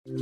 Hi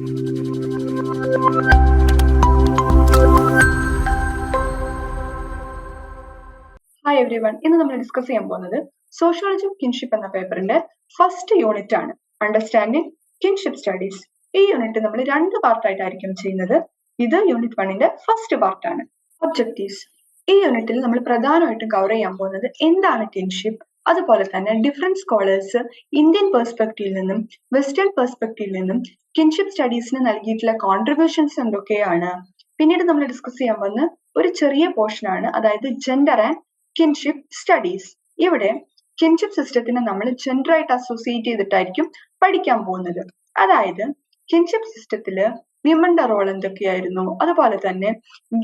every one ഇന്ന് നമ്മൾ discuss ചെയ്യാൻ പോകുന്നത് സോഷ്യോളജി ഓഫ് കിൻഷിപ്പ് എന്ന പേപ്പറിന്റെ ഫസ്റ്റ് യൂണിറ്റ് ആണ്. അണ്ടർസ്റ്റാൻഡിംഗ് കിൻഷിപ്പ് സ്റ്റഡീസ് ഈ യൂണിറ്റ് നമ്മൾ രണ്ട് പാർട്ടായിട്ടായിരിക്കും ചെയ്യുന്നത്. ഇത് യൂണിറ്റ് വണ്ണിന്റെ ഫസ്റ്റ് പാർട്ടാണ് ഒബ്ജക്റ്റീവ്സ് ഈ യൂണിറ്റിൽ നമ്മൾ പ്രധാനമായിട്ടും കവർ ചെയ്യാൻ പോകുന്നത് എന്താണ് കിൻഷിപ്പ് അതുപോലെ തന്നെ ഡിഫറെന്റ് സ്കോളേഴ്സ് ഇന്ത്യൻ പെർസ്പെക്റ്റീവിൽ നിന്നും വെസ്റ്റേൺ പെർസ്പെക്റ്റീവിൽ നിന്നും കിൻഷിപ്പ് സ്റ്റഡീസിന് നൽകിയിട്ടുള്ള കോൺട്രിബ്യൂഷൻസ് എന്തൊക്കെയാണ്? പിന്നീട് നമ്മൾ ഡിസ്കസ് ചെയ്യാൻ വന്ന ഒരു ചെറിയ പോർഷൻ ആണ് അതായത് ജെൻഡർ ആൻഡ് കിൻഷിപ്പ് സ്റ്റഡീസ് ഇവിടെ കിൻഷിപ്പ് സിസ്റ്റത്തിനെ നമ്മൾ ജെൻഡറായിട്ട് അസോസിയേറ്റ് ചെയ്തിട്ടായിരിക്കും പഠിക്കാൻ പോകുന്നത്. അതായത് കിൻഷിപ്പ് സിസ്റ്റത്തിൽ വിമന്റെ റോൾ എന്തൊക്കെയായിരുന്നു? അതുപോലെ തന്നെ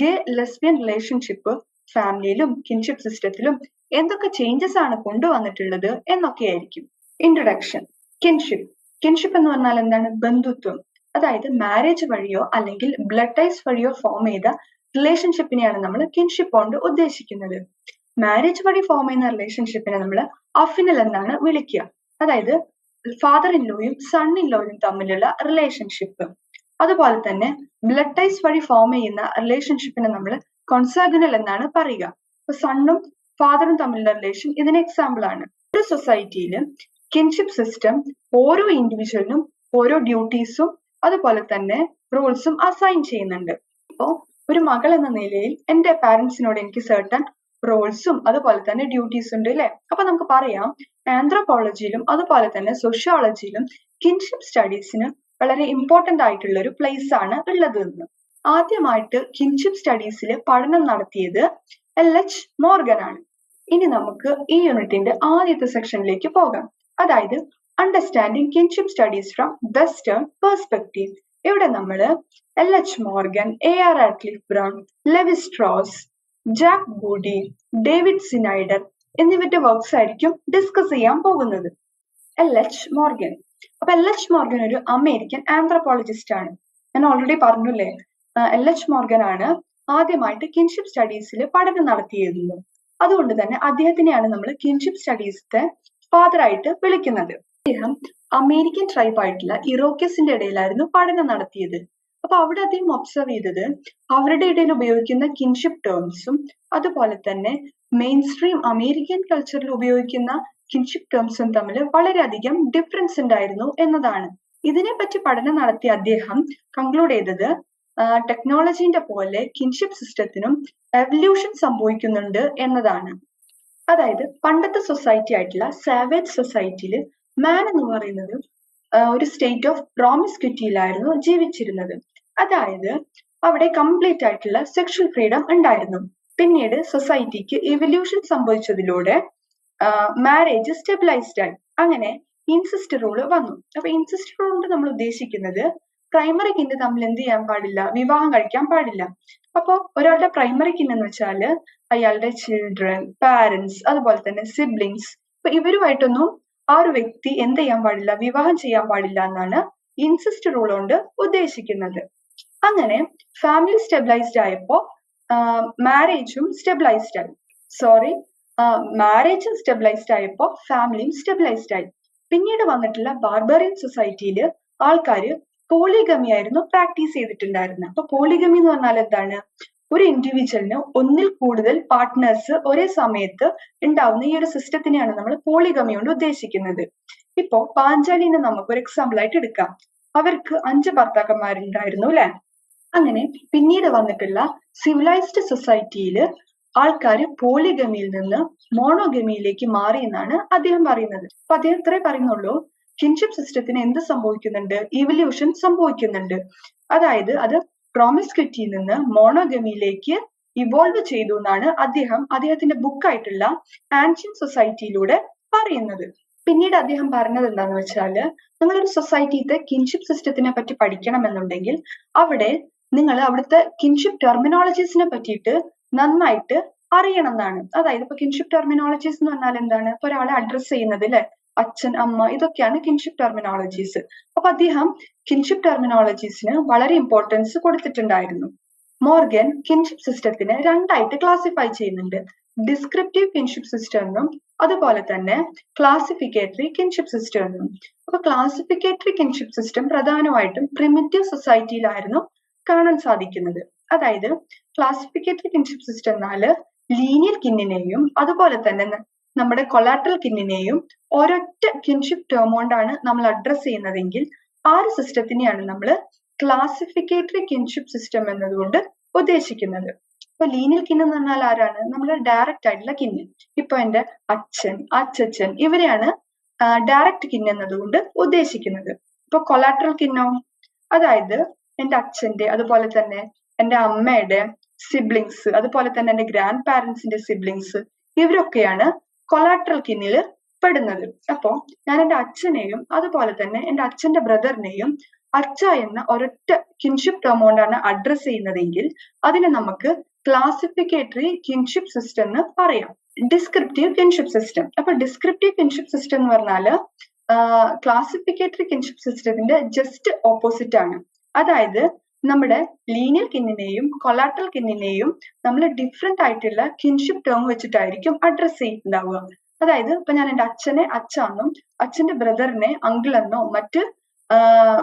ഗേ ലെസ്ബിയൻ റിലേഷൻഷിപ്പ് ഫാമിലിയിലും കിൻഷിപ്പ് സിസ്റ്റത്തിലും എന്തൊക്കെ ചേഞ്ചസ് ആണ് കൊണ്ടുവന്നിട്ടുള്ളത് എന്നൊക്കെ ആയിരിക്കും ഇൻട്രൊഡക്ഷൻ കിൻഷിപ്പ് കിൻഷിപ്പ് എന്ന് പറഞ്ഞാൽ എന്താണ്? ബന്ധുത്വം. അതായത് മാരേജ് വഴിയോ അല്ലെങ്കിൽ ബ്ലഡ് ടൈസ് വഴിയോ ഫോം ചെയ്ത റിലേഷൻഷിപ്പിനെയാണ് നമ്മൾ കിൻഷിപ്പ് കൊണ്ട് ഉദ്ദേശിക്കുന്നത്. മാരേജ് വഴി ഫോം ചെയ്യുന്ന റിലേഷൻഷിപ്പിനെ നമ്മൾ അഫിനൽ എന്നാണ് വിളിക്കുക. അതായത് ഫാദർ ഇൻ ലോയും സൺ ഇൻ ലോയും തമ്മിലുള്ള റിലേഷൻഷിപ്പ് അതുപോലെ തന്നെ ബ്ലഡ് ടൈസ് വഴി ഫോം ചെയ്യുന്ന റിലേഷൻഷിപ്പിനെ നമ്മൾ കൊൺസാഗനൽ എന്നാണ് പറയുക. ഇപ്പൊ സണ്ണും ഫാദറും തമ്മിലുള്ള റിലേഷൻ ഇതിന് എക്സാമ്പിൾ ആണ്. ഒരു സൊസൈറ്റിയിൽ കിൻഷിപ്പ് സിസ്റ്റം ഓരോ ഇൻഡിവിജ്വലിനും ഓരോ ഡ്യൂട്ടീസും അതുപോലെ തന്നെ റൂൾസും അസൈൻ ചെയ്യുന്നുണ്ട്. ഇപ്പോ ഒരു മകൾ എന്ന നിലയിൽ എന്റെ പാരന്റ്സിനോട് എനിക്ക് സെർട്ടൺ റോൾസും അതുപോലെ തന്നെ ഡ്യൂട്ടീസ് ഉണ്ട് അല്ലെ അപ്പൊ നമുക്ക് പറയാം ആന്ത്രോപോളജിയിലും അതുപോലെ തന്നെ സോഷ്യോളജിയിലും കിൻഷിപ്പ് സ്റ്റഡീസിന് വളരെ ഇമ്പോർട്ടന്റ് ആയിട്ടുള്ള ഒരു പ്ലേസ് ആണ് ഉള്ളത് എന്ന് ആദ്യമായിട്ട് കിൻഷിപ്പ് സ്റ്റഡീസിൽ പഠനം നടത്തിയത് എൽ എച്ച് മോർഗൻ ആണ്. ഇനി നമുക്ക് ഈ യൂണിറ്റിന്റെ ആദ്യത്തെ സെക്ഷനിലേക്ക് പോകാം. അതായത് understanding kinship studies from western perspective ഇവിടെ നമ്മൾ L H Morgan A R Radcliffe Brown Levi Strauss Jack Goody David Schneider എന്നിവരുടെ വർക്ക്സ് ആയിരിക്കും ഡിസ്കസ് ചെയ്യാൻ പോകുന്നത്. എൽ എച്ച് മോർഗൻ അപ്പൊ എൽ എച്ച് മോർഗൻ ഒരു അമേരിക്കൻ ആന്ത്രോപോളജിസ്റ്റ് ആണ്. ഞാൻ ഓൾറെഡി പറഞ്ഞില്ലേ? എൽ എച്ച് മോർഗൻ ആണ് ആദ്യമായിട്ട് കിൻഷിപ്പ് സ്റ്റഡീസിൽ പഠനം നടത്തിയിരുന്നത്. അതുകൊണ്ട് തന്നെ അദ്ദേഹത്തിനെയാണ് നമ്മൾ കിൻഷിപ്പ് സ്റ്റഡീസിന്റെ ഫാദർ ആയിട്ട് വിളിക്കുന്നത്. അദ്ദേഹം അമേരിക്കൻ ട്രൈബ് ആയിട്ടുള്ള ഇറോക്കസിന്റെ ഇടയിലായിരുന്നു പഠനം നടത്തിയത്. അപ്പൊ അവിടെ അദ്ദേഹം ഒബ്സർവ് ചെയ്തത് അവരുടെ ഇടയിൽ ഉപയോഗിക്കുന്ന കിൻഷിപ്പ് ടേംസും അതുപോലെ തന്നെ മെയിൻ സ്ട്രീം അമേരിക്കൻ കൾച്ചറിൽ ഉപയോഗിക്കുന്ന കിൻഷിപ്പ് ടേംസും തമ്മിൽ വളരെയധികം ഡിഫറൻസ് ഉണ്ടായിരുന്നു എന്നതാണ്. ഇതിനെപ്പറ്റി പഠനം നടത്തിയ അദ്ദേഹം കൺക്ലൂഡ് ചെയ്തത് ടെക്നോളജീന്റെ പോലെ കിൻഷിപ്പ് സിസ്റ്റത്തിനും എവല്യൂഷൻ സംഭവിക്കുന്നുണ്ട് എന്നതാണ്. അതായത് പണ്ടത്തെ സൊസൈറ്റി ആയിട്ടുള്ള സാവേജ് സൊസൈറ്റിയിൽ മാൻ എന്ന് പറയുന്നത് ഒരു സ്റ്റേറ്റ് ഓഫ് പ്രോമിസ്ക്യൂറ്റിയിലായിരുന്നു ജീവിച്ചിരുന്നത്. അതായത് അവിടെ കംപ്ലീറ്റ് ആയിട്ടുള്ള സെക്ഷൽ ഫ്രീഡം ഉണ്ടായിരുന്നു. പിന്നീട് സൊസൈറ്റിക്ക് ഇവല്യൂഷൻ സംഭവിച്ചതിലൂടെ മാരേജ് സ്റ്റെബിലൈസ്ഡ് ആയി. അങ്ങനെ ഇൻസിസ്റ്റ് റൂൾ വന്നു. അപ്പൊ ഇൻസിസ്റ്റ് റൂൾ കൊണ്ട് നമ്മൾ ഉദ്ദേശിക്കുന്നത് പ്രൈമറി കിന്ന് തമ്മിൽ എന്ത് ചെയ്യാൻ പാടില്ല? വിവാഹം കഴിക്കാൻ പാടില്ല. അപ്പോ ഒരാളുടെ പ്രൈമറി കിന്ന് എന്ന് വെച്ചാൽ അയാളുടെ ചിൽഡ്രൻ പാരന്റ്സ് അതുപോലെ തന്നെ സിബ്ലിങ്സ് അപ്പൊ ഇവരുമായിട്ടൊന്നും ആ ഒരു വ്യക്തി എന്ത് ചെയ്യാൻ പാടില്ല? വിവാഹം ചെയ്യാൻ പാടില്ല എന്നാണ് ഇൻസിസ്റ്റ് റൂൾ കൊണ്ട് ഉദ്ദേശിക്കുന്നത്. അങ്ങനെ ഫാമിലി സ്റ്റെബിലൈസ്ഡ് ആയപ്പോ മാരേജും സ്റ്റെബിലൈസ്ഡ് ആയി. സോറി മാരേജ് സ്റ്റെബിലൈസ്ഡ് ആയപ്പോ ഫാമിലിയും സ്റ്റെബിലൈസ്ഡ് ആയി. പിന്നീട് വന്നിട്ടുള്ള ബാർബറിയൻ സൊസൈറ്റിയിൽ ആൾക്കാര് പോളിഗമി ആയിരുന്നു പ്രാക്ടീസ് ചെയ്തിട്ടുണ്ടായിരുന്നത് അപ്പൊ പോളിഗമി എന്ന് പറഞ്ഞാൽ എന്താണ്? ഒരു ഇൻഡിവിജ്വലിന് ഒന്നിൽ കൂടുതൽ പാർട്ട്നേഴ്സ് ഒരേ സമയത്ത് ഉണ്ടാവുന്ന ഈ ഒരു സിസ്റ്റത്തിനെയാണ് നമ്മൾ പോളിഗമി കൊണ്ട് ഉദ്ദേശിക്കുന്നത്. ഇപ്പോ പാഞ്ചാലിനെ നമുക്ക് ഒരു എക്സാമ്പിൾ ആയിട്ട് എടുക്കാം. അവർക്ക് അഞ്ച് ഭർത്താക്കന്മാരുണ്ടായിരുന്നു അല്ലെ? അങ്ങനെ പിന്നീട് വന്നിട്ടുള്ള സിവിലൈസ്ഡ് സൊസൈറ്റിയിൽ ആൾക്കാർ പോളിഗമിയിൽ നിന്ന് മോണോഗമിയിലേക്ക് മാറി എന്നാണ് അദ്ദേഹം പറയുന്നത്. അപ്പൊ അദ്ദേഹം ഇത്രേ പറയുന്നുള്ളൂ. കിൻഷിപ്പ് സിസ്റ്റത്തിന് എന്ത് സംഭവിക്കുന്നുണ്ട്? ഇവല്യൂഷൻ സംഭവിക്കുന്നുണ്ട്. അതായത് അത് പ്രോമിസ്ക്യൂറ്റിയിൽ നിന്ന് മോണോഗമിയിലേക്ക് ഇവോൾവ് ചെയ്തു എന്നാണ് അദ്ദേഹം അദ്ദേഹത്തിന്റെ ബുക്കായിട്ടുള്ള ആൻഷ്യൻ സൊസൈറ്റിയിലൂടെ പറയുന്നത്. പിന്നീട് അദ്ദേഹം പറഞ്ഞത് എന്താന്ന് വെച്ചാൽ നിങ്ങളൊരു സൊസൈറ്റിയിലെ കിൻഷിപ്പ് സിസ്റ്റത്തിനെ പറ്റി പഠിക്കണമെന്നുണ്ടെങ്കിൽ അവിടെ നിങ്ങൾ അവിടുത്തെ കിൻഷിപ്പ് ടെർമിനോളജീസിനെ പറ്റിയിട്ട് നന്നായിട്ട് അറിയണം എന്നാണ്. അതായത് ഇപ്പൊ കിൻഷിപ്പ് ടെർമിനോളജീസ് എന്ന് പറഞ്ഞാൽ എന്താണ്? ഇപ്പൊ ഒരാളെ അഡ്രസ് ചെയ്യുന്നത് അല്ലെ അച്ഛൻ അമ്മ ഇതൊക്കെയാണ് കിൻഷിപ്പ് ടെർമിനോളജീസ് അപ്പൊ അദ്ദേഹം കിൻഷിപ്പ് ടെർമിനോളജീസിന് വളരെ ഇമ്പോർട്ടൻസ് കൊടുത്തിട്ടുണ്ടായിരുന്നു. മോർഗൻ കിൻഷിപ്പ് സിസ്റ്റത്തിനെ രണ്ടായിട്ട് ക്ലാസിഫൈ ചെയ്യുന്നുണ്ട്. ഡിസ്ക്രിപ്റ്റീവ് കിൻഷിപ്പ് സിസ്റ്റം എന്നും അതുപോലെ തന്നെ ക്ലാസിഫിക്കേറ്ററി കിൻഷിപ്പ് സിസ്റ്റം എന്നും അപ്പൊ ക്ലാസിഫിക്കേറ്ററി കിൻഷിപ്പ് സിസ്റ്റം പ്രധാനമായിട്ടും പ്രിമിറ്റീവ് സൊസൈറ്റിയിലായിരുന്നു കാണാൻ സാധിക്കുന്നത്. അതായത് ക്ലാസിഫിക്കേറ്ററി കിൻഷിപ്പ് സിസ്റ്റം എന്നാൽ ലീനിയർ കിന്നിനെയും അതുപോലെ തന്നെ നമ്മുടെ കൊളാട്രൽ കിന്നിനെയും ഒരൊറ്റ കിൻഷിപ്പ് ടേം കൊണ്ടാണ് നമ്മൾ അഡ്രസ് ചെയ്യുന്നതെങ്കിൽ ആ ഒരു സിസ്റ്റത്തിനെയാണ് നമ്മൾ ക്ലാസിഫിക്കേറ്ററി കിൻഷിപ്പ് സിസ്റ്റം എന്നതുകൊണ്ട് ഉദ്ദേശിക്കുന്നത്. ഇപ്പൊ ലീനിൽ കിന്ന് എന്ന് പറഞ്ഞാൽ ആരാണ്? നമ്മുടെ ഡയറക്റ്റ് ആയിട്ടുള്ള കിന്നൻ ഇപ്പൊ എന്റെ അച്ഛൻ അച്ചച്ചൻ ഇവരെയാണ് ഡയറക്റ്റ് കിന്ന് എന്നതുകൊണ്ട് ഉദ്ദേശിക്കുന്നത്. ഇപ്പൊ കൊലാട്രൽ കിന്നോ അതായത് എന്റെ അച്ഛന്റെ അതുപോലെ തന്നെ എന്റെ അമ്മയുടെ സിബ്ലിങ്സ് അതുപോലെ തന്നെ എന്റെ ഗ്രാൻഡ് പാരന്റ്സിന്റെ സിബ്ലിങ്സ് ഇവരൊക്കെയാണ് കൊലാട്രൽ കിന്നിൽ പെടുന്നത്. അപ്പോ ഞാൻ എന്റെ അച്ഛനെയും അതുപോലെ തന്നെ എന്റെ അച്ഛന്റെ ബ്രദറിനെയും അച്ഛ എന്ന ഒരൊറ്റ കിൻഷിപ്പ് ടേം കൊണ്ടാണ് അഡ്രസ് ചെയ്യുന്നതെങ്കിൽ അതിനെ നമുക്ക് ക്ലാസിഫിക്കേറ്ററി കിൻഷിപ്പ് സിസ്റ്റം എന്ന് പറയാം. ഡിസ്ക്രിപ്റ്റീവ് കിൻഷിപ്പ് സിസ്റ്റം അപ്പൊ ഡിസ്ക്രിപ്റ്റീവ് കിൻഷിപ്പ് സിസ്റ്റം എന്ന് പറഞ്ഞാൽ ക്ലാസിഫിക്കേറ്ററി കിൻഷിപ്പ് സിസ്റ്റത്തിന്റെ ജസ്റ്റ് ഓപ്പോസിറ്റ് ആണ്. അതായത് നമ്മുടെ ലീനിയർ കിന്നിനെയും കൊളാട്രൽ കിന്നിനെയും നമ്മൾ ഡിഫറെന്റ് ആയിട്ടുള്ള കിൻഷിപ്പ് ടേം വെച്ചിട്ടായിരിക്കും അഡ്രസ് ചെയ്യുന്നുണ്ടാവുക അതായത് ഇപ്പൊ ഞാൻ എന്റെ അച്ഛനെ അച്ഛാന്നും അച്ഛന്റെ ബ്രദറിനെ അങ്കിൾ എന്നോ മറ്റ്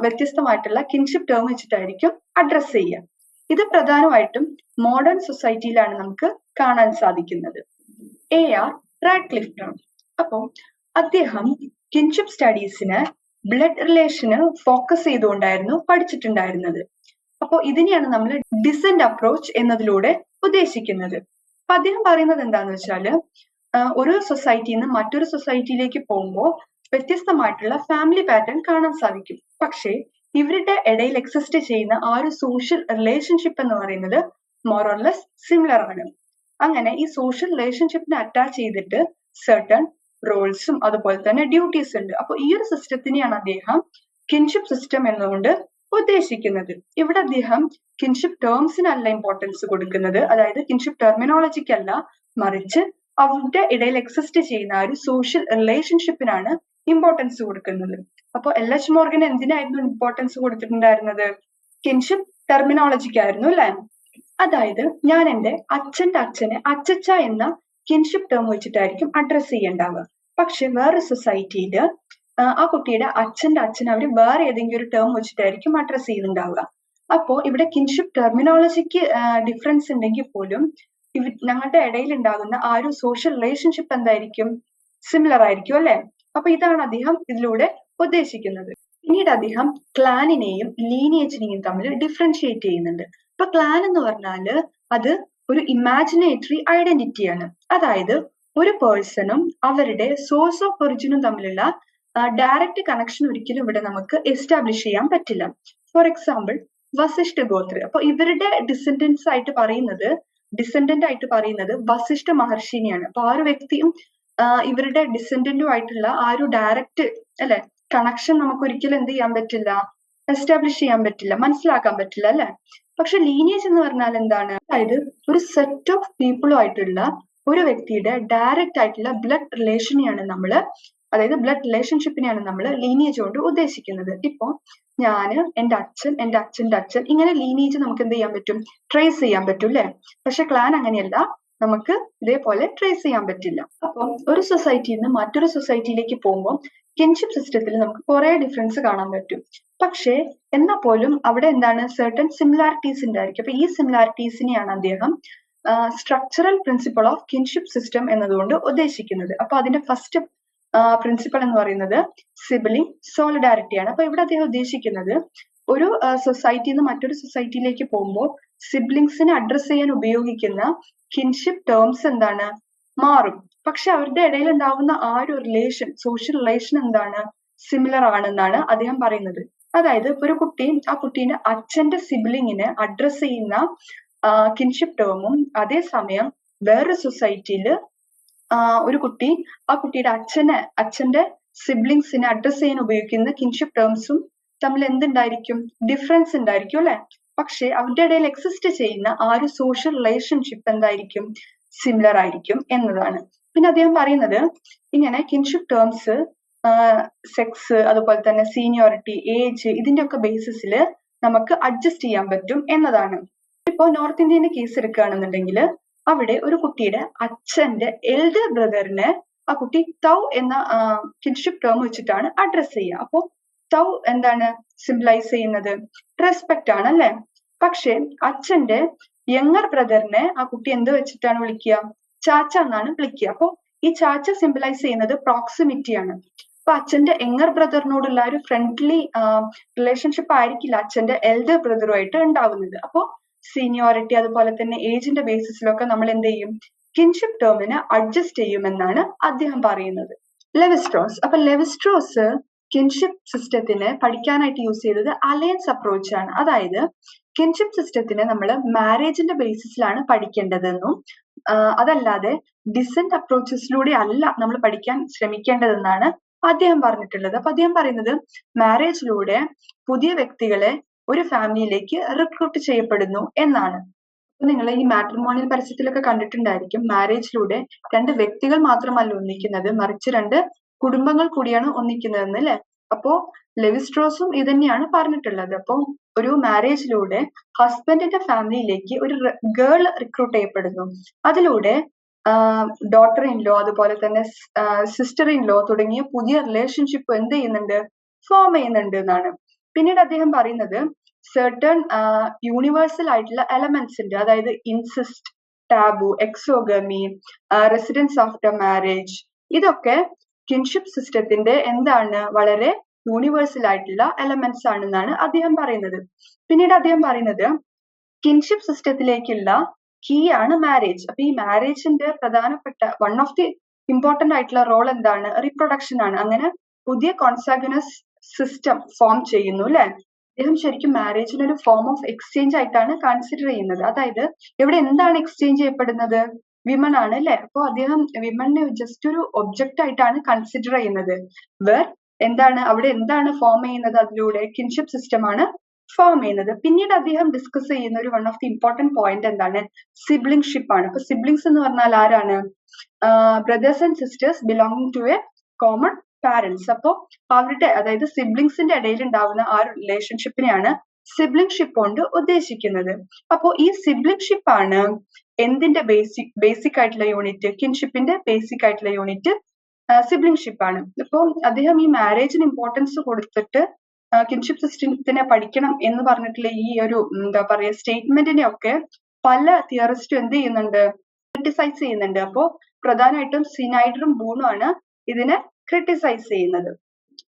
വ്യത്യസ്തമായിട്ടുള്ള കിൻഷിപ്പ് ടേം വെച്ചിട്ടായിരിക്കും അഡ്രസ് ചെയ്യുക. ഇത് പ്രധാനമായിട്ടും മോഡേൺ സൊസൈറ്റിയിലാണ് നമുക്ക് കാണാൻ സാധിക്കുന്നത്. എ ആർ റാഡ്ക്ലിഫ് ആണ്. അപ്പോൾ അദ്ദേഹം കിൻഷിപ്പ് സ്റ്റഡീസിന് ബ്ലഡ് റിലേഷന് ഫോക്കസ് ചെയ്തുകൊണ്ടായിരുന്നു പഠിച്ചിട്ടുണ്ടായിരുന്നത്. അപ്പോൾ ഇതിനെയാണ് നമ്മൾ ഡിസെന്റ് അപ്രോച്ച് എന്നതിലൂടെ ഉദ്ദേശിക്കുന്നത്. അപ്പൊ അദ്ദേഹം പറയുന്നത് എന്താന്ന് വെച്ചാൽ ഒരു സൊസൈറ്റിയിൽ നിന്ന് മറ്റൊരു സൊസൈറ്റിയിലേക്ക് പോകുമ്പോൾ വ്യത്യസ്തമായിട്ടുള്ള ഫാമിലി പാറ്റേൺ കാണാൻ സാധിക്കും. പക്ഷേ ഇവരുടെ ഇടയിൽ എക്സിസ്റ്റ് ചെയ്യുന്ന ആ ഒരു സോഷ്യൽ റിലേഷൻഷിപ്പ് എന്ന് പറയുന്നത് മോറോർലെസ് സിമിലർ ആണ്. അങ്ങനെ ഈ സോഷ്യൽ റിലേഷൻഷിപ്പിനെ അറ്റാച്ച് ചെയ്തിട്ട് സെർട്ടൺ റോൾസും അതുപോലെ തന്നെ ഡ്യൂട്ടീസ് ഉണ്ട്. അപ്പൊ ഈ ഒരു സിസ്റ്റത്തിനെയാണ് അദ്ദേഹം കിൻഷിപ്പ് സിസ്റ്റം എന്നുകൊണ്ട് ഉദ്ദേശിക്കുന്നത്. ഇവിടെ അദ്ദേഹം കിൻഷിപ്പ് ടേംസിനല്ല ഇമ്പോർട്ടൻസ് കൊടുക്കുന്നത്. അതായത് കിൻഷിപ്പ് ടെർമിനോളജിക്കല്ല മറിച്ച് അവരുടെ ഇടയിൽ എക്സിസ്റ്റ് ചെയ്യുന്ന ഒരു സോഷ്യൽ റിലേഷൻഷിപ്പിനാണ് ഇമ്പോർട്ടൻസ് കൊടുക്കുന്നത്. അപ്പൊ എൽ എച്ച് മോർഗൻ എന്തിനായിരുന്നു ഇമ്പോർട്ടൻസ് കൊടുത്തിട്ടുണ്ടായിരുന്നത്? കിൻഷിപ്പ് ടെർമിനോളജിക്കായിരുന്നു അല്ലെ? അതായത് ഞാൻ എന്റെ അച്ഛന്റെ അച്ഛനെ അച്ചച്ച എന്ന കിൻഷിപ്പ് ടേം വെച്ചിട്ടായിരിക്കും അഡ്രസ് ചെയ്യേണ്ടാവുക. പക്ഷെ വേറെ സൊസൈറ്റിയിൽ ആ കുട്ടിയുടെ അച്ഛന്റെ അച്ഛൻ അവർ വേറെ ഏതെങ്കിലും ഒരു ടേം വെച്ചിട്ടായിരിക്കും അഡ്രസ് ചെയ്യുന്നുണ്ടാവുക. അപ്പോ ഇവിടെ കിൻഷിപ്പ് ടെർമിനോളജിക്ക് ഡിഫറൻസ് ഉണ്ടെങ്കിൽ പോലും ഇവ ഞങ്ങളുടെ ഇടയിൽ ഉണ്ടാകുന്ന ആ ഒരു സോഷ്യൽ റിലേഷൻഷിപ്പ് എന്തായിരിക്കും? സിമിലർ ആയിരിക്കും അല്ലെ? അപ്പൊ ഇതാണ് അദ്ദേഹം ഇതിലൂടെ ഉദ്ദേശിക്കുന്നത്. പിന്നീട് അദ്ദേഹം ക്ലാനിനെയും ലീനിയേജിനെയും തമ്മിൽ ഡിഫറൻഷിയേറ്റ് ചെയ്യുന്നുണ്ട്. അപ്പൊ ക്ലാൻ എന്ന് പറഞ്ഞാൽ അത് ഒരു ഇമാജിനേറ്ററി ഐഡന്റിറ്റിയാണ് അതായത് ഒരു പേഴ്സണും അവരുടെ സോഴ്സ് ഓഫ് ഒറിജിനും തമ്മിലുള്ള ഡയറക്റ്റ് കണക്ഷൻ ഒരിക്കലും ഇവിടെ നമുക്ക് എസ്റ്റാബ്ലിഷ് ചെയ്യാൻ പറ്റില്ല. ഫോർ എക്സാമ്പിൾ വസിഷ്ഠ ഗോത്ര. അപ്പൊ ഇവരുടെ ഡിസെൻഡൻസ് ആയിട്ട് പറയുന്നത് ഡിസെൻഡന്റ് ആയിട്ട് പറയുന്നത് വസിഷ്ഠ മഹർഷിനെയാണ്. അപ്പൊ ആ ഒരു വ്യക്തിയും ഇവരുടെ ഡിസെൻഡന്റുമായിട്ടുള്ള ആ ഒരു ഡയറക്റ്റ് അല്ലെ? കണക്ഷൻ നമുക്ക് ഒരിക്കലും എന്ത് ചെയ്യാൻ പറ്റില്ല? എസ്റ്റാബ്ലിഷ് ചെയ്യാൻ പറ്റില്ല. മനസ്സിലാക്കാൻ പറ്റില്ല അല്ലെ? പക്ഷെ ലീനിയേജ് എന്ന് പറഞ്ഞാൽ എന്താണ്? അതായത് ഒരു സെറ്റ് ഓഫ് പീപ്പിളുമായിട്ടുള്ള ഒരു വ്യക്തിയുടെ ഡയറക്റ്റ് ആയിട്ടുള്ള ബ്ലഡ് റിലേഷനെയാണ് നമ്മൾ അതായത് ബ്ലഡ് റിലേഷൻഷിപ്പിനെയാണ് നമ്മൾ ലീനിയേജ് കൊണ്ട് ഉദ്ദേശിക്കുന്നത്. ഇപ്പോ ഞാൻ എന്റെ അച്ഛൻ എന്റെ അച്ഛന്റെ അച്ഛൻ ഇങ്ങനെ ലീനിയേജ് നമുക്ക് എന്ത് ചെയ്യാൻ പറ്റും? ട്രേസ് ചെയ്യാൻ പറ്റും അല്ലെ? പക്ഷെ ക്ലാൻ അങ്ങനെയല്ല. നമുക്ക് ഇതേപോലെ ട്രേസ് ചെയ്യാൻ പറ്റില്ല. അപ്പം ഒരു സൊസൈറ്റിയിൽ നിന്ന് മറ്റൊരു സൊസൈറ്റിയിലേക്ക് പോകുമ്പോൾ കിൻഷിപ്പ് സിസ്റ്റത്തിൽ നമുക്ക് കുറെ ഡിഫറൻസ് കാണാൻ പറ്റും. പക്ഷേ എന്നാൽ പോലും അവിടെ എന്താണ്? സെർട്ടൺ സിമിലാരിറ്റീസ് ഉണ്ടായിരിക്കും. അപ്പൊ ഈ സിമിലാരിറ്റീസിനെയാണ് അദ്ദേഹം structural principle of kinship system എന്നതുകൊണ്ട് ഉദ്ദേശിക്കുന്നത്. അപ്പൊ അതിന്റെ ഫസ്റ്റ് പ്രിൻസിപ്പൾ എന്ന് പറയുന്നത് സിബിലിംഗ് സോളിഡാരിറ്റിയാണ് അപ്പൊ ഇവിടെ അദ്ദേഹം ഉദ്ദേശിക്കുന്നത് ഒരു സൊസൈറ്റിയിൽ നിന്ന് മറ്റൊരു സൊസൈറ്റിയിലേക്ക് പോകുമ്പോൾ സിബ്ലിങ്സിനെ അഡ്രസ് ചെയ്യാൻ ഉപയോഗിക്കുന്ന കിൻഷിപ്പ് ടേംസ് എന്താണ്? മാറും. പക്ഷെ അവരുടെ ഇടയിൽ ഉണ്ടാവുന്ന ആ ഒരു റിലേഷൻ സോഷ്യൽ റിലേഷൻ എന്താണ്? സിമിലർ ആണെന്നാണ് അദ്ദേഹം പറയുന്നത്. അതായത് ഒരു കുട്ടി ആ കുട്ടീന്റെ അച്ഛന്റെ സിബ്ലിങ്ങിനെ അഡ്രസ് ചെയ്യുന്ന കിൻഷിപ്പ് ടേമും അതേസമയം വേറൊരു സൊസൈറ്റിയിൽ ഒരു കുട്ടി. ആ കുട്ടിയുടെ അച്ഛനെ അച്ഛന്റെ സിബ്ലിങ്സിനെ അഡ്രസ് ചെയ്യാൻ ഉപയോഗിക്കുന്ന കിൻഷിപ്പ് ടേംസും തമ്മിൽ എന്തുണ്ടായിരിക്കും? ഡിഫറൻസ് ഉണ്ടായിരിക്കും അല്ലെ? പക്ഷെ അവരുടെ ഇടയിൽ എക്സിസ്റ്റ് ചെയ്യുന്ന ആ ഒരു സോഷ്യൽ റിലേഷൻഷിപ്പ് എന്തായിരിക്കും? സിമിലർ ആയിരിക്കും എന്നതാണ്. പിന്നെ അദ്ദേഹം പറയുന്നത് ഇങ്ങനെ കിൻഷിപ്പ് ടേംസ് സെക്സ് അതുപോലെ തന്നെ സീനിയോറിറ്റി ഏജ് ഇതിന്റെ ഒക്കെ ബേസിസിൽ നമുക്ക് അഡ്ജസ്റ്റ് ചെയ്യാൻ പറ്റും എന്നതാണ്. ഇപ്പോൾ നോർത്ത് ഇന്ത്യന്റെ കേസ് എടുക്കുകയാണെന്നുണ്ടെങ്കിൽ അവിടെ ഒരു കുട്ടിയുടെ അച്ഛന്റെ എൽഡർ ബ്രദറിനെ ആ കുട്ടി തൗ എന്ന കിൻഷിപ്പ് ടേം വെച്ചിട്ടാണ് അഡ്രസ് ചെയ്യുക. അപ്പോ തൗ എന്താണ് സിംബലൈസ് ചെയ്യുന്നത്? റെസ്പെക്ട് ആണ് അല്ലെ? പക്ഷെ അച്ഛന്റെ യങ്ങർ ബ്രദറിനെ ആ കുട്ടി എന്ത് വെച്ചിട്ടാണ് വിളിക്കുക? ചാച്ച എന്നാണ് വിളിക്കുക. അപ്പൊ ഈ ചാച്ച സിംബലൈസ് ചെയ്യുന്നത് പ്രോക്സിമിറ്റി ആണ്. അപ്പൊ അച്ഛന്റെ യങ്ങർ ബ്രദറിനോടുള്ള ഒരു ഫ്രണ്ട്ലി റിലേഷൻഷിപ്പ് ആയിരിക്കില്ല അച്ഛന്റെ എൽഡർ ബ്രദറുമായിട്ട് ഉണ്ടാവുന്നത്. അപ്പോ സീനിയോറിറ്റി അതുപോലെ തന്നെ ഏജിന്റെ ബേസിസിലൊക്കെ നമ്മൾ എന്ത് ചെയ്യും? കിൻഷിപ്പ് ടേമിനെ അഡ്ജസ്റ്റ് ചെയ്യുമെന്നാണ് അദ്ദേഹം പറയുന്നത്. ലെവിസ്ട്രോസ് അപ്പൊ ലെവിസ്ട്രോസ് കിൻഷിപ്പ് സിസ്റ്റത്തിനെ പഠിക്കാനായിട്ട് യൂസ് ചെയ്തത് അലയൻസ് അപ്രോച്ച് ആണ്. അതായത് കിൻഷിപ്പ് സിസ്റ്റത്തിനെ നമ്മൾ മാരേജിന്റെ ബേസിസിലാണ് പഠിക്കേണ്ടതെന്നും അതല്ലാതെ ഡിസെന്റ് അപ്രോച്ചസിലൂടെ അല്ല നമ്മൾ പഠിക്കാൻ ശ്രമിക്കേണ്ടതെന്നാണ് അദ്ദേഹം പറഞ്ഞിട്ടുള്ളത്. അപ്പൊ അദ്ദേഹം പറയുന്നത് മാരേജിലൂടെ പുതിയ വ്യക്തികളെ ഒരു ഫാമിലിയിലേക്ക് റിക്രൂട്ട് ചെയ്യപ്പെടുന്നു എന്നാണ്. നിങ്ങൾ ഈ മാട്രിമോണിയൽ പരസ്യത്തിലൊക്കെ കണ്ടിട്ടുണ്ടായിരിക്കും മാരേജിലൂടെ രണ്ട് വ്യക്തികൾ മാത്രമല്ല ഒന്നിക്കുന്നത് മറിച്ച് രണ്ട് കുടുംബങ്ങൾ കൂടിയാണ് ഒന്നിക്കുന്നതെന്ന് അല്ലെ? അപ്പോ ലെവിസ്ട്രോസും ഇതന്നെയാണ് പറഞ്ഞിട്ടുള്ളത്. അപ്പോ ഒരു മാരേജിലൂടെ ഹസ്ബൻഡിന്റെ ഫാമിലിയിലേക്ക് ഒരു ഗേൾ റിക്രൂട്ട് ചെയ്യപ്പെടുന്നു. അതിലൂടെ ഡോട്ടർ ഇൻ ലോ അതുപോലെ തന്നെ സിസ്റ്റർ ഇൻ ലോ തുടങ്ങിയ പുതിയ റിലേഷൻഷിപ്പ് എന്ത് ചെയ്യുന്നുണ്ട്? ഫോം ചെയ്യുന്നുണ്ട് എന്നാണ്. പിന്നീട് അദ്ദേഹം പറയുന്നത് സെർട്ടൺ യൂണിവേഴ്സൽ ആയിട്ടുള്ള എലമെന്റ്സ് ഉണ്ട്. അതായത് incest taboo exogamy residence after marriage ഇതൊക്കെ കിൻഷിപ്പ് സിസ്റ്റത്തിന്റെ എന്താണ് വളരെ യൂണിവേഴ്സൽ ആയിട്ടുള്ള എലമെന്റ്സ് ആണെന്നാണ് അദ്ദേഹം പറയുന്നത്. പിന്നീട് അദ്ദേഹം പറയുന്നത് കിൻഷിപ്പ് സിസ്റ്റത്തിലേക്കുള്ള കീ ആണ് മാരേജ് അപ്പൊ ഈ മാരേജിന്റെ പ്രധാനപ്പെട്ട വൺ ഓഫ് ദി ഇമ്പോർട്ടന്റ് ആയിട്ടുള്ള റോൾ എന്താണ്? റീപ്രൊഡക്ഷൻ ആണ്. അങ്ങനെ പുതിയ കോൺസാഗുനസ് സിസ്റ്റം ഫോം ചെയ്യുന്നു അല്ലെ? അദ്ദേഹം ശരിക്കും മാരേജിനെ ഒരു ഫോം ഓഫ് എക്സ്ചേഞ്ച് ആയിട്ടാണ് കൺസിഡർ ചെയ്യുന്നത്. അതായത് ഇവിടെ എന്താണ് എക്സ്ചേഞ്ച് ചെയ്യപ്പെടുന്നത്? വിമൺ ആണ് അല്ലെ? അപ്പൊ അദ്ദേഹം വിമണിനെ ജസ്റ്റ് ഒരു ഒബ്ജക്റ്റ് ആയിട്ടാണ് കൺസിഡർ ചെയ്യുന്നത്. വേർ എന്താണ്? അവിടെ എന്താണ് ഫോം ചെയ്യുന്നത്? അതിലൂടെ കിൻഷിപ്പ് സിസ്റ്റം ആണ് ഫോം ചെയ്യുന്നത്. പിന്നീട് അദ്ദേഹം ഡിസ്കസ് ചെയ്യുന്ന ഒരു one of the important point എന്താണ്? സിബ്ലിംഗ്ഷിപ്പ് ആണ്. അപ്പൊ സിബ്ലിങ്സ് എന്ന് പറഞ്ഞാൽ ആരാണ്? Brothers and sisters belonging to a common parents അപ്പോ അവരുടെ അതായത് സിബ്ലിങ്സിന്റെ ഇടയിൽ ഉണ്ടാവുന്ന ആ റിലേഷൻഷിപ്പിനെയാണ് സിബ്ലിങ്ഷിപ്പ് കൊണ്ട് ഉദ്ദേശിക്കുന്നത്. അപ്പോ ഈ സിബ്ലിങ്ഷിപ്പ് ആണ് എന്തിന്റെ ബേസിക് ബേസിക് ആയിട്ടുള്ള യൂണിറ്റ് കിൻഷിപ്പിന്റെ ബേസിക് ആയിട്ടുള്ള യൂണിറ്റ് സിബ്ലിങ്ഷിപ്പ് ആണ്. അപ്പോൾ അദ്ദേഹം ഈ മാരേജിന് ഇമ്പോർട്ടൻസ് കൊടുത്തിട്ട് കിൻഷിപ്പ് സിസ്റ്റത്തിനെ പഠിക്കണം എന്ന് പറഞ്ഞിട്ടുള്ള ഈ ഒരു എന്താ പറയാ സ്റ്റേറ്റ്മെന്റിനെ ഒക്കെ പല തിയറിസ്റ്റും എന്ത് ചെയ്യുന്നുണ്ട് ക്രിട്ടിസൈസ് ചെയ്യുന്നുണ്ട്. അപ്പോ പ്രധാനമായിട്ടും സിനൈഡറും ബൂണും ആണ് ഇതിനെ ക്രിട്ടിസൈസ് ചെയ്യുന്നത്.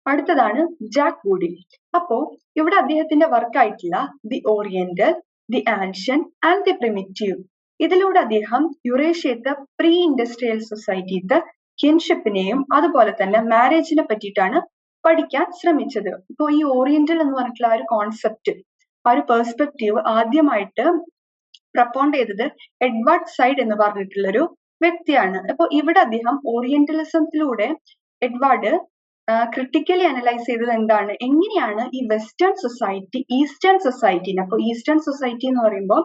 അടുത്തതാണ് ജാക്ക് ബൂഡി അപ്പോ ഇവിടെ അദ്ദേഹത്തിന്റെ വർക്കായിട്ടുള്ള the oriental the ancient and the primitive ഇതിലൂടെ അദ്ദേഹം യുറേഷ്യത്തെ പ്രീ ഇൻഡസ്ട്രിയൽ സൊസൈറ്റിത്തെ കിൻഷിപ്പിനെയും അതുപോലെ തന്നെ മാരേജിനെ പറ്റിയിട്ടാണ് പഠിക്കാൻ ശ്രമിച്ചത്. ഇപ്പോ ഈ ഓറിയന്റൽ എന്ന് പറഞ്ഞിട്ടുള്ള ആ ഒരു കോൺസെപ്റ്റ് ആ ഒരു പെർസ്പെക്റ്റീവ് ആദ്യമായിട്ട് പ്രപ്പോണ്ട് ചെയ്തത് എഡ്വാർഡ് സൈഡ് എന്ന് പറഞ്ഞിട്ടുള്ളൊരു വ്യക്തിയാണ്. അപ്പൊ ഇവിടെ അദ്ദേഹം ഓറിയന്റലിസത്തിലൂടെ എഡ്വാർഡ് ക്രിട്ടിക്കലി അനലൈസ് ചെയ്തത് എന്താണ്? എങ്ങനെയാണ് ഈ വെസ്റ്റേൺ സൊസൈറ്റി ഈസ്റ്റേൺ സൊസൈറ്റിനെ അപ്പൊ ഈസ്റ്റേൺ സൊസൈറ്റി എന്ന് പറയുമ്പോൾ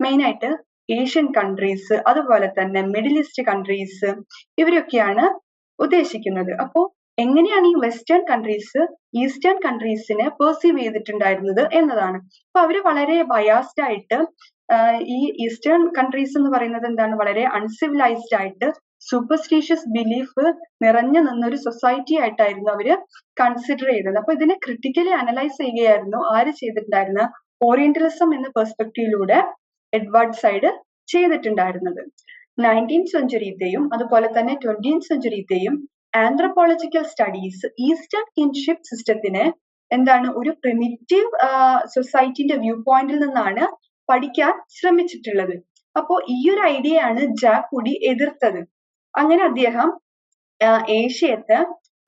മെയിൻ ആയിട്ട് ഏഷ്യൻ കൺട്രീസ് അതുപോലെ തന്നെ മിഡിൽ ഈസ്റ്റ് കൺട്രീസ് ഇവരൊക്കെയാണ് ഉദ്ദേശിക്കുന്നത്. അപ്പോൾ എങ്ങനെയാണ് ഈ വെസ്റ്റേൺ കൺട്രീസ് ഈസ്റ്റേൺ കൺട്രീസിനെ പെർസീവ് ചെയ്തിട്ടുണ്ടായിരുന്നത് എന്നതാണ്. അപ്പൊ അവർ വളരെ ബയാസ്ഡ് ആയിട്ട് ഈ ഈസ്റ്റേൺ കൺട്രീസ് എന്ന് പറയുന്നത് എന്താണ്? വളരെ അൺസിവിലൈസ്ഡ് ആയിട്ട് സൂപ്പർസ്റ്റീഷ്യസ് ബിലീഫ് നിറഞ്ഞു നിന്നൊരു സൊസൈറ്റി ആയിട്ടായിരുന്നു അവർ കൺസിഡർ ചെയ്തത് അപ്പൊ ഇതിനെ ക്രിട്ടിക്കലി അനലൈസ് ചെയ്യുകയായിരുന്നു. ആര് ചെയ്തിട്ടുണ്ടായിരുന്ന? ഓറിയന്റലിസം എന്ന പെർസ്പെക്റ്റീവിലൂടെ എഡ്വാർഡ് സൈഡ് ചെയ്തിട്ടുണ്ടായിരുന്നത്. നയന്റീൻ സെഞ്ചുറിയിലെയും അതുപോലെ തന്നെ ട്വന്റീൻ സെഞ്ചുറിയിലെയും ആന്ത്രപ്പോളജിക്കൽ സ്റ്റഡീസ് ഈസ്റ്റേൺ കിൻഷിപ്പ് സിസ്റ്റത്തിനെ എന്താണ്? ഒരു പ്രിമിറ്റീവ് സൊസൈറ്റിന്റെ വ്യൂ പോയിന്റിൽ നിന്നാണ് പഠിക്കാൻ ശ്രമിച്ചിട്ടുള്ളത്. അപ്പോ ഈ ഒരു ഐഡിയയാണ് ജാക്കുടി എതിർത്തത്. അങ്ങനെ അദ്ദേഹം ഏഷ്യത്തെ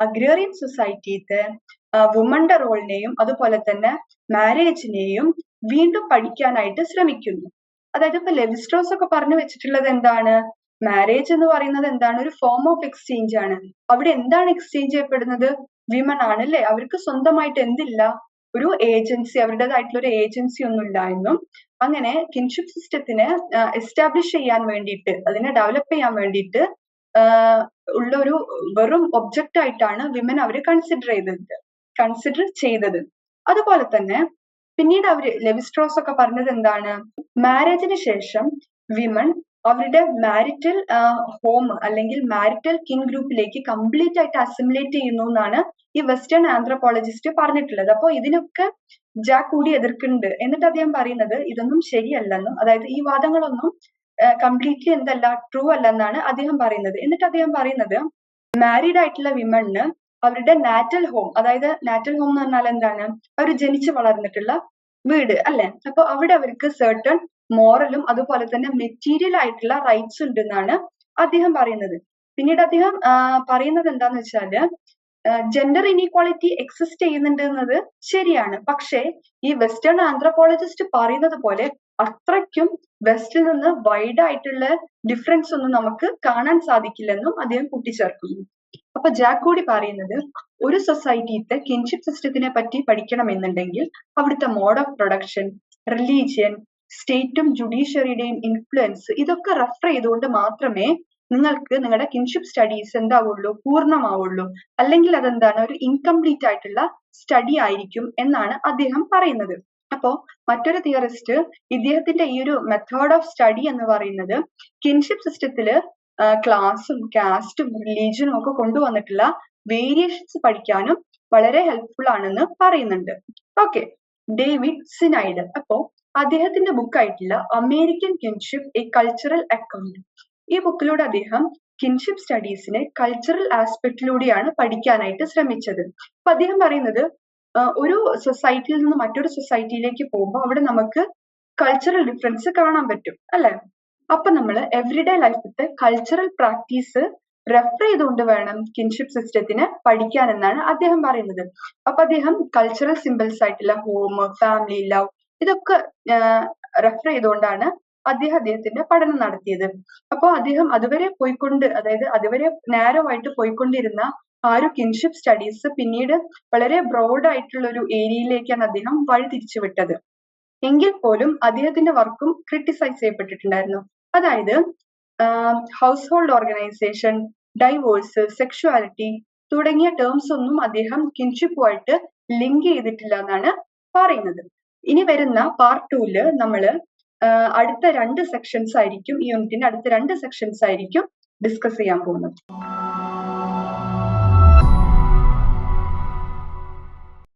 അഗ്രേറിയൻ സൊസൈറ്റിത്തെ വുമന്റെ റോളിനെയും അതുപോലെ തന്നെ മാരേജിനെയും വീണ്ടും പഠിക്കാനായിട്ട് ശ്രമിക്കുന്നു. അതായത് ഇപ്പൊ ലെവിസ്ട്രോസ് ഒക്കെ പറഞ്ഞു വെച്ചിട്ടുള്ളത് എന്താണ്? മാരേജ് എന്ന് പറയുന്നത് എന്താണ്? ഒരു ഫോം ഓഫ് എക്സ്ചേഞ്ച് ആണ്. അവിടെ എന്താണ് എക്സ്ചേഞ്ച് ചെയ്യപ്പെടുന്നത്? വിമൺ ആണ് അല്ലെ? അവർക്ക് സ്വന്തമായിട്ട് എന്തില്ല? ഒരു ഏജൻസി അവരുടേതായിട്ടുള്ള ഒരു ഏജൻസി ഒന്നും ഇല്ല എന്നും അങ്ങനെ കിൻഷിപ്പ് സിസ്റ്റത്തിനെ എസ്റ്റാബ്ലിഷ് ചെയ്യാൻ വേണ്ടിയിട്ട് അതിനെ ഡെവലപ്പ് ചെയ്യാൻ വേണ്ടിയിട്ട് ഉള്ള ഒരു വെറും ഒബ്ജക്റ്റ് ആയിട്ടാണ് വിമൻ അവർ കൺസിഡർ ചെയ്തത് കൺസിഡർ ചെയ്തത്. അതുപോലെ തന്നെ പിന്നീട് അവർ ലെവിസ്ട്രോസ് ഒക്കെ പറഞ്ഞത് എന്താണ്? മാരേജിന് ശേഷം വിമൺ അവരുടെ മാരിറ്റൽ ഹോം അല്ലെങ്കിൽ മാരിറ്റൽ കിങ് ഗ്രൂപ്പിലേക്ക് കംപ്ലീറ്റ് ആയിട്ട് അസിമുലേറ്റ് ചെയ്യുന്നു എന്നാണ് ഈ വെസ്റ്റേൺ ആന്ത്രോപോളജിസ്റ്റ് പറഞ്ഞിട്ടുള്ളത്. അപ്പോൾ ഇതിനൊക്കെ ജാക്ക് കൂടി എതിർക്കുന്നുണ്ട്. എന്നിട്ട് അദ്ദേഹം പറയുന്നത് ഇതൊന്നും ശരിയല്ലെന്നും അതായത് ഈ വാദങ്ങളൊന്നും കംപ്ലീറ്റ്ലി എന്തല്ല ട്രൂ അല്ല എന്നാണ് അദ്ദേഹം പറയുന്നത്. എന്നിട്ട് അദ്ദേഹം പറയുന്നത് മാരീഡ് ആയിട്ടുള്ള വിമണിന് അവരുടെ നാറ്റൽ ഹോം അതായത് നാറ്റൽ ഹോം എന്ന് പറഞ്ഞാൽ എന്താണ്? അവർ ജനിച്ചു വളർന്നിട്ടുള്ള വീട് അല്ലെ? അപ്പൊ അവിടെ അവർക്ക് certain മോറലും അതുപോലെ തന്നെ മെറ്റീരിയൽ ആയിട്ടുള്ള റൈറ്റ്സ് ഉണ്ടെന്നാണ് അദ്ദേഹം പറയുന്നത്. പിന്നീട് അദ്ദേഹം പറയുന്നത് എന്താന്ന് വെച്ചാൽ ജെൻഡർ ഇനീക്വാളിറ്റി എക്സിസ്റ്റ് ചെയ്യുന്നുണ്ട് എന്നത് ശരിയാണ്. പക്ഷേ ഈ വെസ്റ്റേൺ ആന്ത്രോപോളജിസ്റ്റ് പറയുന്നത് പോലെ അത്രയ്ക്കും വെസ്റ്റിൽ നിന്ന് വൈഡ് ആയിട്ടുള്ള ഡിഫറൻസ് ഒന്നും നമുക്ക് കാണാൻ സാധിക്കില്ലെന്നും അദ്ദേഹം കൂട്ടിച്ചേർക്കുന്നു. അപ്പൊ ജാക്കോടി പറയുന്നത് ഒരു സൊസൈറ്റിയിലെ കിൻഷിപ്പ് സിസ്റ്റത്തിനെ പറ്റി പഠിക്കണമെന്നുണ്ടെങ്കിൽ അവിടുത്തെ മോഡ് ഓഫ് പ്രൊഡക്ഷൻ റിലീജിയൻ സ്റ്റേറ്റും ജുഡീഷ്യറിയുടെയും ഇൻഫ്ലുവൻസ് ഇതൊക്കെ റെഫർ ചെയ്തുകൊണ്ട് മാത്രമേ നിങ്ങൾക്ക് നിങ്ങളുടെ കിൻഷിപ്പ് സ്റ്റഡീസ് എന്താവുള്ളൂ പൂർണമാവുള്ളൂ അല്ലെങ്കിൽ അതെന്താണ് ഒരു ഇൻകംപ്ലീറ്റ് ആയിട്ടുള്ള സ്റ്റഡി ആയിരിക്കും എന്നാണ് അദ്ദേഹം പറയുന്നത്. അപ്പോ മറ്റൊരു തിയറിസ്റ്റ് ഇദ്ദേഹത്തിന്റെ ഈ ഒരു മെത്തേഡ് ഓഫ് സ്റ്റഡി എന്ന് പറയുന്നത് കിൻഷിപ്പ് സിസ്റ്റത്തിൽ ക്ലാസും കാസ്റ്റും റിലീജിയനും ഒക്കെ കൊണ്ടുവന്നിട്ടുള്ള വേരിയേഷൻസ് പഠിക്കാനും വളരെ ഹെൽപ്ഫുൾ ആണെന്ന് പറയുന്നുണ്ട്. ഓക്കെ ഡേവിഡ് സിനൈഡ് അപ്പോ അദ്ദേഹത്തിന്റെ ബുക്ക് ആയിട്ടുള്ള American kinship a cultural account ഈ ബുക്കിലൂടെ അദ്ദേഹം കിൻഷിപ്പ് സ്റ്റഡീസിനെ കൾച്ചറൽ ആസ്പെക്റ്റിലൂടെയാണ് പഠിക്കാനായിട്ട് ശ്രമിച്ചത്. അപ്പൊ അദ്ദേഹം പറയുന്നത് ഒരു സൊസൈറ്റിയിൽ നിന്ന് മറ്റൊരു സൊസൈറ്റിയിലേക്ക് പോകുമ്പോൾ അവിടെ നമുക്ക് കൾച്ചറൽ ഡിഫറൻസ് കാണാൻ പറ്റും അല്ലെ? അപ്പൊ നമ്മൾ എവറിഡേ ലൈഫിലത്തെ കൾച്ചറൽ പ്രാക്ടീസ് റെഫർ ചെയ്തുകൊണ്ട് വേണം കിൻഷിപ്പ് സിസ്റ്റത്തിന് പഠിക്കാൻ എന്നാണ് അദ്ദേഹം പറയുന്നത്. അപ്പൊ അദ്ദേഹം കൾച്ചറൽ സിമ്പിൾസ് ആയിട്ടുള്ള ഹോം ഫാമിലി ലവ് ഇതൊക്കെ റെഫർ ചെയ്തുകൊണ്ടാണ് അദ്ദേഹം അദ്ദേഹത്തിന്റെ പഠനം നടത്തിയത്. അപ്പോൾ അദ്ദേഹം അതുവരെ പോയിക്കൊണ്ട് അതായത് അതുവരെ നാരോ ആയിട്ട് പോയിക്കൊണ്ടിരുന്ന ആ ഒരു കിൻഷിപ്പ് സ്റ്റഡീസ് പിന്നീട് വളരെ ബ്രോഡ് ആയിട്ടുള്ള ഒരു ഏരിയയിലേക്കാണ് അദ്ദേഹം വഴി തിരിച്ചുവിട്ടത്. എങ്കിൽ പോലും അദ്ദേഹത്തിന്റെ വർക്കും ക്രിട്ടിസൈസ് ചെയ്യപ്പെട്ടിട്ടുണ്ടായിരുന്നു. അതായത് household organisation divorce sexuality തുടങ്ങിയ ടേംസ് ഒന്നും അദ്ദേഹം കിൻഷിപ്പുമായിട്ട് ലിങ്ക് ചെയ്തിട്ടില്ല എന്നാണ് പറയുന്നത്. ഇനി വരുന്ന പാർട്ട് ടൂൽ നമ്മൾ അടുത്ത രണ്ട് സെക്ഷൻസ് ആയിരിക്കും ഈ യൂണിറ്റിന്റെ അടുത്ത രണ്ട് സെക്ഷൻസ് ആയിരിക്കും ഡിസ്കസ് ചെയ്യാൻ പോകുന്നത്.